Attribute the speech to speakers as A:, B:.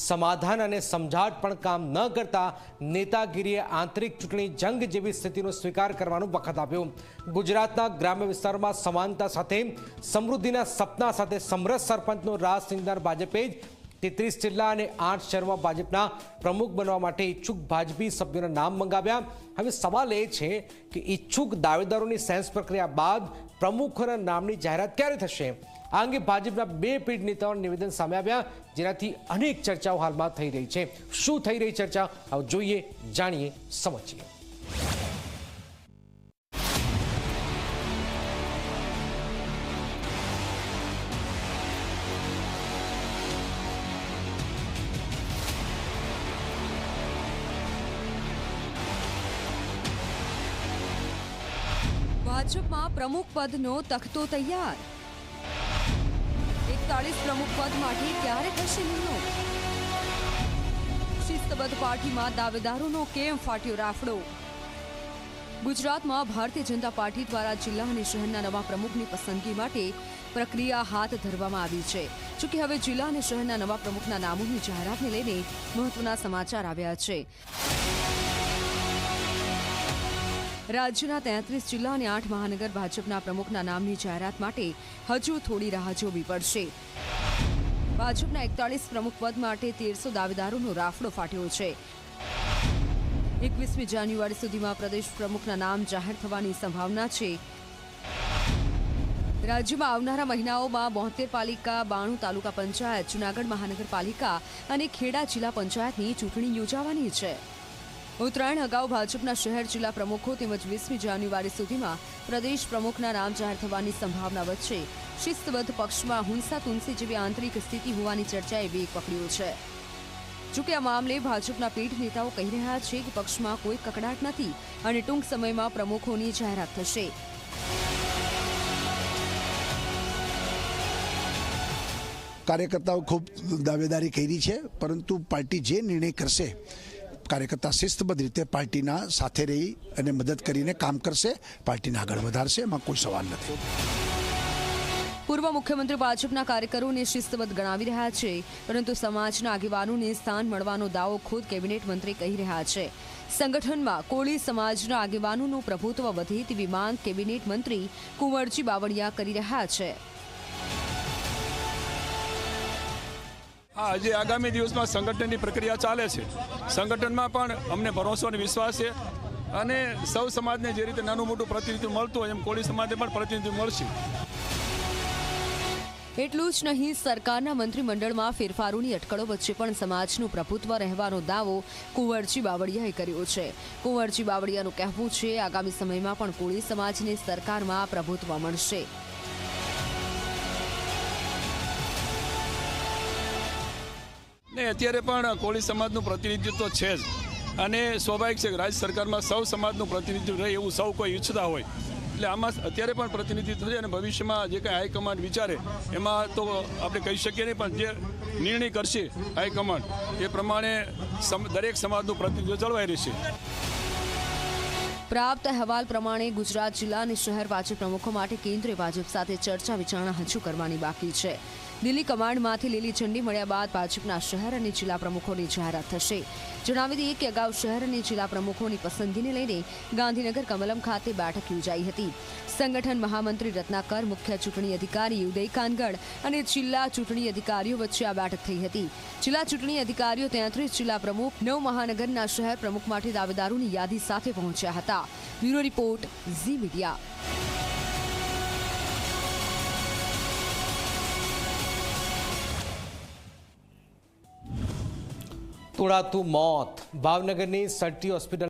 A: સમાધાન અને સમજાવટ પણ કામ ન કરતા નેતાગીરીએ આંતરિક ચૂંટણી જંગ જેવી સ્થિતિનો સ્વીકાર કરવાનો વખત આપ્યો. ગુજરાતના ગ્રામ્ય વિસ્તારોમાં સમાનતા સાથે, સમૃદ્ધિના સપના સાથે સમરસ સરપંચનો રાજ સિંગદાર ભાજપે જ તેત્રીસ જિલ્લા અને આઠ શહેરમાં ભાજપના પ્રમુખ બનવા માટે ઈચ્છુક ભાજપી સભ્યોના નામ મંગાવ્યા. હવે સવાલ એ છે કે ઈચ્છુક દાવેદારોની સેન્સ પ્રક્રિયા બાદ પ્રમુખોના નામની જાહેરાત ક્યારે થશે? આ અંગે ભાજપના બે પીઢ નેતાઓના નિવેદન સામે આવ્યા, જેનાથી અનેક ચર્ચાઓ હાલમાં થઈ રહી છે. શું થઈ રહી ચર્ચા? હવે જોઈએ, જાણીએ, સમજીએ.
B: ભાજપમાં પ્રમુખ પદનો તખતો તૈયાર. એકતાળીસ પ્રમુખ પદ માટે ક્યારે થશે નિમણૂક શિસ્તબદ્ધ પાર્ટીમાં દાવેદારોનો કેમ ફાટ્યો રાફડો? ગુજરાતમાં ભારતીય જનતા પાર્ટી દ્વારા જિલ્લા અને શહેરના નવા પ્રમુખની પસંદગી માટે પ્રક્રિયા હાથ ધરવામાં આવી છે. જોકે હવે જિલ્લા અને શહેરના નવા પ્રમુખના નામોની જાહેરાતને લઈને મહત્વના સમાચાર આવ્યા છે. રાજ્યના તેત્રીસ જિલ્લા અને આઠ મહાનગર ભાજપના પ્રમુખના નામની જાહેરાત માટે હજુ થોડી રાહ જોવી પડશે. ભાજપના એકતાળીસ પ્રમુખ પદ માટે તેરસો દાવેદારોનો રાફડો ફાટ્યો છે. એકવીસમી જાન્યુઆરી સુધીમાં પ્રદેશ પ્રમુખના નામ જાહેર થવાની સંભાવના છે. રાજ્યમાં આવનારા મહિનાઓમાં બોતેર પાલિકા, બાણું તાલુકા પંચાયત, જૂનાગઢ મહાનગરપાલિકા અને ખેડા જિલ્લા પંચાયતની ચૂંટણી યોજાવાની છે. ઉત્તરાયણ અગાઉ ભાજપના શહેર જિલ્લા પ્રમુખો તેમજ વીસમી જાન્યુઆરી સુધીમાં પ્રદેશ પ્રમુખના નામ જાહેર થવાની સંભાવના વચ્ચે શિસ્તબદ્ધ પક્ષમાં હુંસા તુંસી જેવી આંતરિક સ્થિતિ હોવાની ચર્ચાએ વેગ પકડ્યો છે. જોકે આ મામલે ભાજપના પીઢ નેતાઓ કહી રહ્યા છે કે પક્ષમાં કોઈ કકડાટ નથી અને ટૂંક સમયમાં પ્રમુખોની જાહેરાત થશે.
C: કાર્યકર્તાઓ ખૂબ દાવેદારી કરી છે, પરંતુ પાર્ટી જે નિર્ણય કરશે કાર્યકર્તા શિસ્તબદ્ધ રીતે પાર્ટીના સાથે રહી અને મદદ કરીને કામ કરશે. પાર્ટીને આગળ વધારશે, એમાં કોઈ સવાલ નથી.
B: પૂર્વ મુખ્યમંત્રી ભાજપના કાર્યકરોને શિસ્તબદ્ધ ગણાવી રહ્યા છે, પરંતુ સમાજના આગેવાનોને સ્થાન મળવાનો દાવો ખુદ કેબિનેટ મંત્રી કહી રહ્યા છે. સંગઠનમાં કોળી સમાજના આગેવાનોનું પ્રભુત્વ વધે તેવી માંગ કેબિનેટ મંત્રી કુંવરજી બાવળિયા કરી રહ્યા છે.
D: હા હજી આગામી દિવસમાં સંગઠનની પ્રક્રિયા ચાલે છે. સંગઠનમાં પણ અમને ભરોસો અને વિશ્વાસ છે. અને સૌ સમાજને જે રીતે નાનું મોટું પ્રતિનિધિત્વ મળતું હોય એમ કોળી સમાજને પણ પ્રતિનિધિત્વ મળશે.
B: એટલું જ નહીં, સરકારના મંત્રીમંડળમાં ફેરફારોની અટકળો વચ્ચે પણ સમાજનું પ્રભુત્વ રહેવાનો દાવો કુંવરજી બાવળિયાએ કર્યો છે. કુંવરજી બાવળિયાનું કહેવું છે, આગામી સમયમાં પણ કોળી સમાજને સરકારમાં પ્રભુત્વ મળશે.
D: ને અત્યારે પણ કોળી સમાજનું પ્રતિનિધિત્વ છે જ. અને સ્વાભાવિક છે કે રાજ્ય સરકારમાં સૌ સમાજનું પ્રતિનિધિત્વ રહે એવું સૌ કોઈ ઈચ્છતા હોય. એટલે આમાં અત્યારે પણ પ્રતિનિધિત્વ છે અને ભવિષ્યમાં જે કંઈ હાઈકમાન્ડ વિચારે, એમાં તો આપણે કહી શકીએ નહીં, પણ જે નિર્ણય કરશે હાઈકમાન્ડ એ પ્રમાણે દરેક સમાજનું પ્રતિનિધિત્વ જળવાઈ રહેશે.
B: પ્રાપ્ત અહેવાલ પ્રમાણે ગુજરાત જિલ્લા અને શહેર ભાજપ પ્રમુખો માટે કેન્દ્રીય ભાજપ સાથે ચર્ચા વિચારણા હજુ કરવાની બાકી છે. દિલ્હી કમાન્ડમાંથી લીલી ઝંડી મળ્યા બાદ ભાજપના શહેર અને જિલ્લા પ્રમુખોની જાહેરાત થશે. જણાવી દઈએ કે અગાઉ શહેર અને જિલ્લા પ્રમુખોની પસંદગીને લઈને ગાંધીનગર કમલમ ખાતે બેઠક યોજાઈ હતી. સંગઠન મહામંત્રી રત્નાકર, મુખ્ય ચૂંટણી અધિકારી ઉદય કાનગડ અને જિલ્લા ચૂંટણી અધિકારીઓ વચ્ચે આ બેઠક થઈ હતી. જિલ્લા ચૂંટણી અધિકારીઓ તેત્રીસ જિલ્લા પ્રમુખ, નવ મહાનગરના શહેર પ્રમુખ માટે દાવેદારોની યાદી સાથે પહોંચ્યા હતા. બ્યુરો રિપોર્ટ ઝી મીડિયા
A: તોડાતું મોત. ભાવનગરની સટ્ટી હોસ્પિટલ